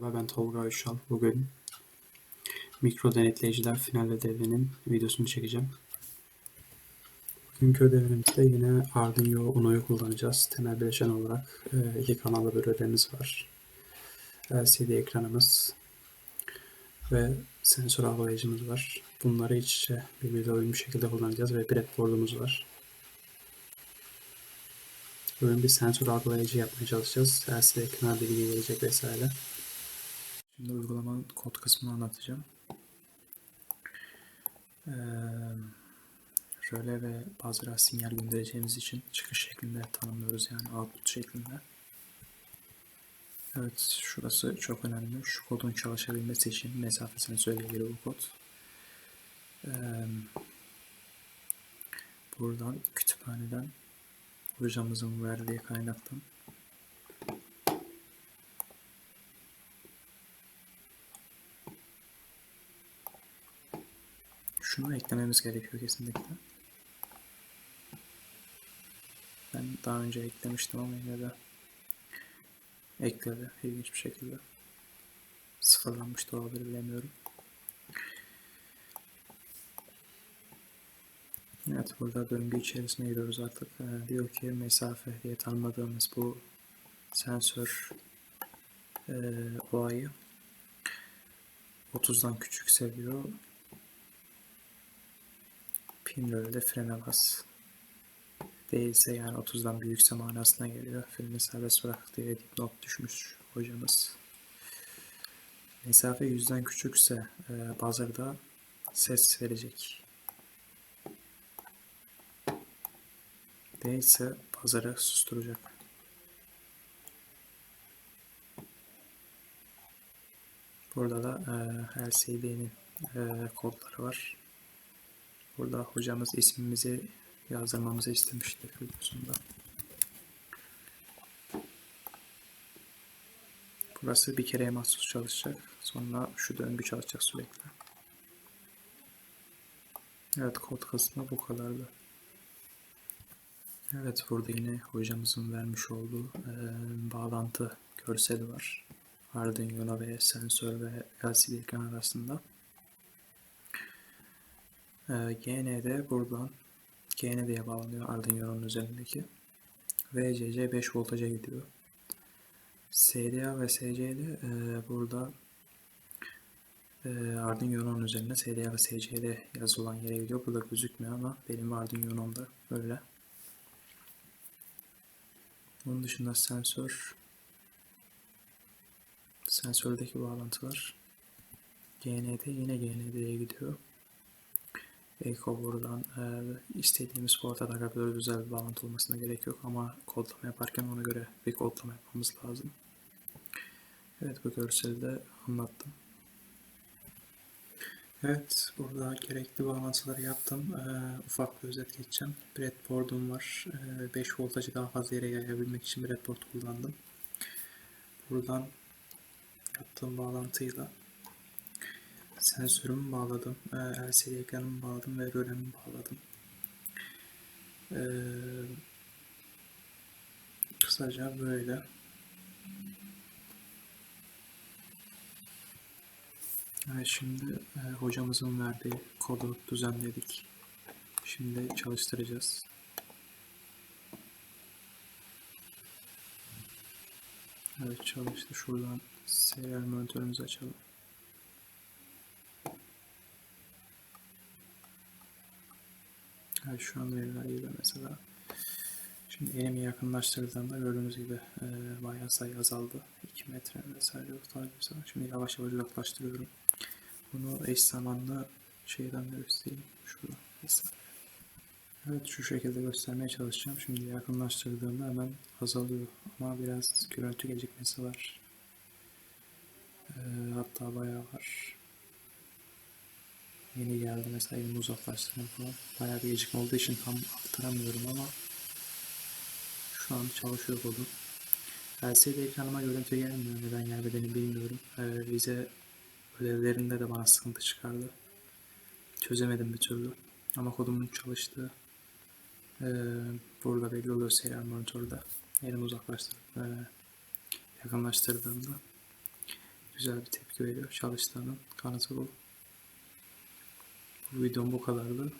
Merhaba ben Tolga Öşal. Bugün mikro denetleyiciler final ödevinin videosunu çekeceğim. Bugünkü ödevimizde yine Arduino Uno'yu kullanacağız. Temel bileşen olarak e, iki kanallı bir ödevimiz var. LCD ekranımız ve sensör algılayıcımız var. Bunları iç içe birbiriyle uyumlu şekilde kullanacağız ve breadboard'umuz var. Bugün bir sensör algılayıcı yapmaya çalışacağız. LCD ekrana bilgi verecek vesaire. Şimdi uygulamanın kod kısmını anlatacağım. Ee, röle ve buzzer sinyal göndereceğimiz için çıkış şeklinde tanımlıyoruz yani output şeklinde. Evet şurası çok önemli. Şu kodun çalışabilmesi için mesafesini söyleyebilir bu kod. Ee, buradan kütüphaneden hocamızın verdiği kaynaktan şunu eklememiz gerekiyor kesinlikle. Ben daha önce eklemiştim ama yine de ekledi ilginç bir şekilde. Sıfırlanmış da olabilir bilemiyorum. Evet burada döngü içerisine giriyoruz artık. Ee, diyor ki mesafe diye tanımladığımız bu sensör e, olayı 30'dan küçükse diyor Pinrol'de frene bas. Değilse yani 30'dan büyükse manasına geliyor. Freni serbest bırak diye not düşmüş hocamız. Mesafe 100'den küçükse e, buzzer'da ses verecek. Değilse buzzer'ı susturacak. Burada da e, LCD'nin e, kodları var. Burada hocamız ismimizi yazdırmamızı istemişti videosunda. Burası bir kereye mahsus çalışacak. Sonra şu döngü çalışacak sürekli. Evet kod kısmı bu kadardı. Evet burada yine hocamızın vermiş olduğu e, bağlantı görseli var. Arduino ve sensör ve LCD ekran arasında. E, GND buradan GND'ye bağlanıyor Arduino'nun üzerindeki. VCC 5 voltaja gidiyor. SDA ve SCD e, burada e, Arduino'nun üzerinde SDA ve SCD yazılan yere gidiyor. Burada gözükmüyor ama benim Arduino'mda böyle. Onun dışında sensör sensördeki bağlantılar GND yine GND'ye gidiyor. Eko buradan e, istediğimiz porta takabiliyoruz. Güzel bir bağlantı olmasına gerek yok ama kodlama yaparken ona göre bir kodlama yapmamız lazım. Evet bu görseli de anlattım. Evet burada gerekli bağlantıları yaptım. E, ufak bir özet geçeceğim. Breadboard'um var. E, 5 voltajı daha fazla yere yayabilmek için breadboard kullandım. Buradan yaptığım bağlantıyla sensörümü bağladım. E, LCD ekranımı bağladım ve rölemi bağladım. E, kısaca böyle. Evet, şimdi e, hocamızın verdiği kodu düzenledik. Şimdi çalıştıracağız. Evet çalıştı. Şuradan serial monitörümüzü açalım. Evet, şu an veriler gibi mesela. Şimdi elimi yakınlaştırdığımda gördüğünüz gibi e, bayağı sayı azaldı. 2 metre vesaire mesela. Şimdi yavaş yavaş uzaklaştırıyorum. Bunu eş zamanlı şeyden de göstereyim. Şurada mesela. Evet şu şekilde göstermeye çalışacağım. Şimdi yakınlaştırdığımda hemen azalıyor. Ama biraz görüntü gecikmesi var. E, hatta bayağı var. Yeni geldi mesela elimi uzaklaştırdım falan. Bayağı bir gecikme olduğu için tam aktaramıyorum ama şu an çalışıyor kodum. LCD ekranıma görüntü gelmiyor. Neden gelmediğini bilmiyorum. Ee, vize ödevlerinde de bana sıkıntı çıkardı. Çözemedim bir türlü. Ama kodumun çalıştığı ee, burada belli oluyor serial monitörde. Elimi uzaklaştırıp e, yakınlaştırdığımda güzel bir tepki veriyor. Çalıştığının kanıtı bu. Bu videom bu kadardı.